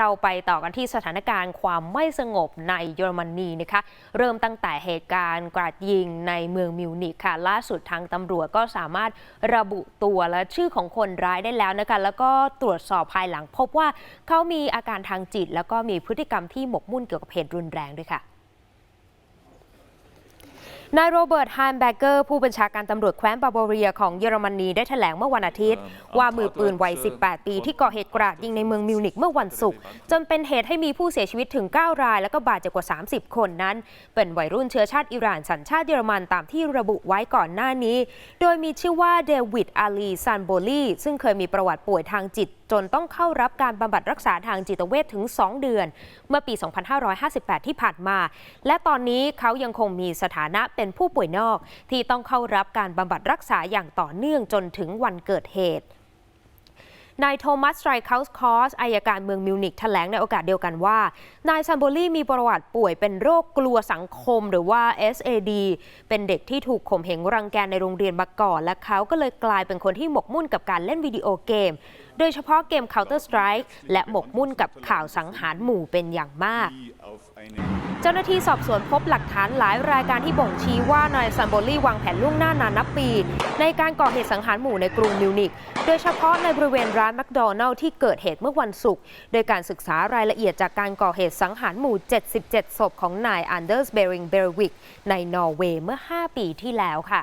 เราไปต่อกันที่สถานการณ์ความไม่สงบในเยอรมนีนะคะ เริ่มตั้งแต่เหตุการณ์กราดยิงในเมืองมิวนิกค่ะ ล่าสุดทางตำรวจก็สามารถระบุตัวและชื่อของคนร้ายได้แล้วนะคะ แล้วก็ตรวจสอบภายหลังพบว่าเขามีอาการทางจิต แล้วก็มีพฤติกรรมที่หมกมุ่นเกี่ยวกับเหตุรุนแรงด้วยค่ะ นายโรเบิร์ตไฮน์แบเกอร์ผู้บัญชาการตำรวจแคว้นบาบาเรียของเยอรมนีได้แถลงเมื่อวันอาทิตย์ ว่ามือปืนวัย 18 ปีที่ก่อเหตุกราดยิงในเมืองมิวนิกเมื่อวันศุกร์จนเป็นเหตุให้มีผู้เสียชีวิตถึง 9 ราย แล้วก็บาดเจ็บกว่า 30 คนนั้น เป็นวัยรุ่นเชื้อชาติอิหร่านสัญชาติเยอรมันตามที่ระบุไว้ก่อนหน้านี้ โดยมีชื่อว่าเดวิดอาลีซันโบลีซึ่งเคยมีประวัติป่วยทางจิต จนต้องเข้ารับการบำบัดรักษาทางจิตเวชถึง 2 เดือน เมื่อปี 2558 ที่ผ่านมา และตอนนี้เขายังคงมีสถานะเป็นผู้ป่วยนอกที่ต้องเข้ารับการบำบัดรักษาอย่างต่อเนื่องจนถึงวันเกิดเหตุ นายโทมัสไรคาส์คอสอายการเมืองมิวนิกแถลงในโอกาสเดียวกันว่า นายซัมโบลีมีประวัติป่วยเป็นโรคกลัวสังคมหรือว่า SAD เป็นเด็กที่ถูกข่มเหงรังแกในโรงเรียนมาก่อน และเขาก็เลยกลายเป็นคนที่หมกมุ่นกับการเล่นวิดีโอเกม โดยเฉพาะเกม Counter Strike และหมกมุ่นกับข่าวสังหารหมู่เป็นอย่างมาก เจ้าหน้าที่สอบสวนพบหลักฐานหลายรายการที่บ่งชี้ว่านายซัมโบลีวางแผนล่วงหน้านานนับปี ในการก่อเหตุสังหารหมู่ในกรุงมิวนิกโดยเฉพาะในบริเวณร้านานแมคโดนัลล์ที่เกิดเหตุเมื่อวันศุกร์โดยการศึกษารายละเอียดจากการก่อเหตุสังหารหมู่ 77 ศพของนายอันเดอร์สเบริงเบรวิกในนอร์เวย์เมื่อ 5 ปีที่แล้วค่ะ